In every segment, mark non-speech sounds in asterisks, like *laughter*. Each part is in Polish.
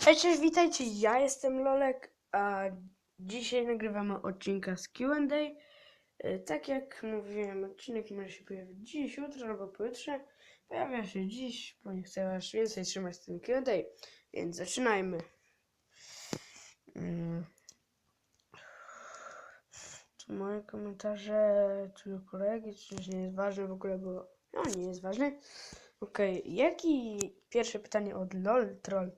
Cześć, witajcie, ja jestem Lolek, a dzisiaj nagrywamy odcinka z Q&A. E, Tak jak mówiłem, odcinek może się pojawić dziś, jutro albo pojutrze. Pojawia się dziś, bo nie chcę aż więcej trzymać z tym Q&A, więc zaczynajmy. Mm. Tu moje komentarze, tu kolegi, coś nie jest ważne w ogóle, bo no nie jest ważne. Okej, jaki, pierwsze pytanie od LOL Troll.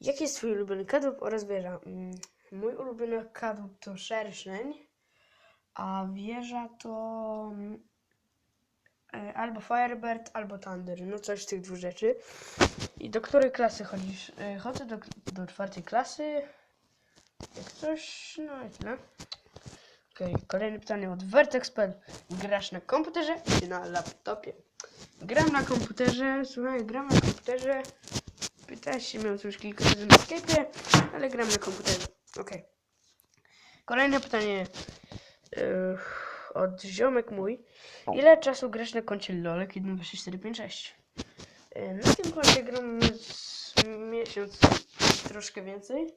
Jaki jest twój ulubiony kadłub oraz wieża? Mm, Mój ulubiony kadłub to szerszeń, a wieża to mm, e, albo Firebird, albo Thunder. No coś z tych dwóch rzeczy. I do której klasy chodzisz? E, Chodzę do, do czwartej klasy. Jak coś, no i tyle. Okej, kolejne pytanie od Vertex.pl. Grasz na komputerze czy na laptopie? Gram na komputerze, słuchaj, gram na komputerze. O to już kilka razy na Skype'ie, ale gram na komputerze. Okej. Kolejne pytanie yy, od ziomek mój. Ile czasu grasz na koncie LOLek 12456? Yy, na tym koncie gram z miesiąc, troszkę więcej.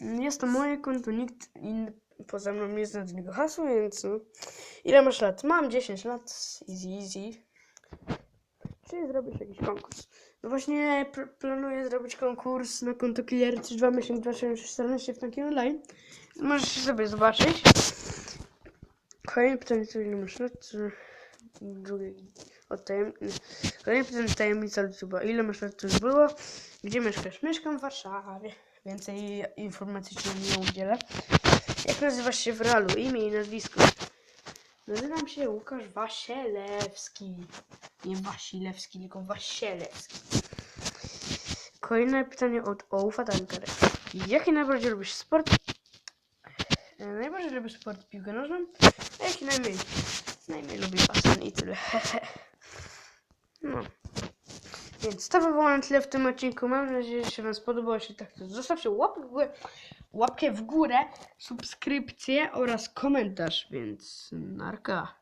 Jest to moje konto, nikt inny poza mną nie zna do niego hasła, więc. Ile masz lat? Mam 10 lat, easy, easy. Czy zrobisz jakiś konkurs? No właśnie pl- planuję zrobić konkurs na konto Killer 2 miesiąc 2014 w takim online. Możesz sobie zobaczyć. Kolejne pytanie, co ile masz lat? Czy- Drugie od tajem... Kolejne pytanie tajemnica YouTube'a. Ile masz lat to już było? Gdzie mieszkasz? Mieszkam w Warszawie. Więcej informacji ci nie udzielę. Jak nazywasz się w realu? Imię i nazwisko. Nazywam się Łukasz Wasielewski. Nie Wasilewski, tylko Wasielewski. Kolejne pytanie od Oufa Tanker. Jaki najbardziej lubisz sport? E, Najbardziej lubię sport piłkę nożną, a jaki najmniej? Najmniej lubię basen i tyle. *laughs* No. Więc to by było na tyle w tym odcinku. Mam nadzieję, że się Wam spodobało. Jeśli tak, to zostawcie łapkę w górę, łapkę w górę subskrypcję oraz komentarz. Więc narka.